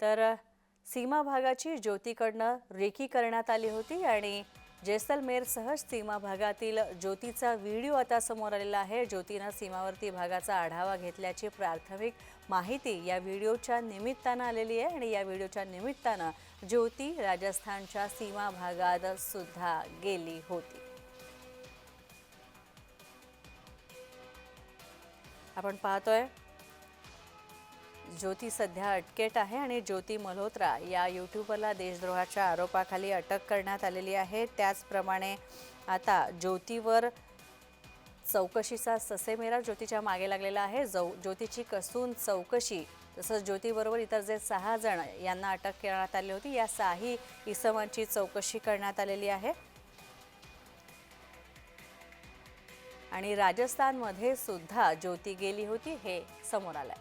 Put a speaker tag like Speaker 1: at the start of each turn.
Speaker 1: तर सीमा भागाची ज्योतीकडनं रेखी करण्यात आली होती आणि जैसलमेरसह सीमा भागातील ज्योतीचा व्हिडिओ आता समोर आलेला आहे. ज्योतीनं सीमावर्ती भागाचा आढावा घेतल्याची प्राथमिक माहिती या व्हिडिओच्या निमित्तानं आलेली आहे आणि या व्हिडिओच्या निमित्तानं ज्योती राजस्थानच्या सीमा भागात सुद्धा गेली होती. आपण पाहतोय ज्योती सध्या अटकेत आहे आणि ज्योती मल्होत्रा या यूट्यूबरला देशद्रोहाच्या आरोपाखाली अटक करण्यात आलेली आहे. त्याचप्रमाणे आता ज्योतीवर चौकशीचा ससेमेरा ज्योतीच्या मागे लागलेला आहे. जौ ज्योतीची कसून चौकशी तसंच ज्योतीबरोबर इतर जे सहा जण यांना अटक करण्यात आली होती या सहाही इसमांची चौकशी करण्यात आलेली आहे. आणि राजस्थानमध्ये सुद्धा ज्योती गेली होती हे समोर आलंय.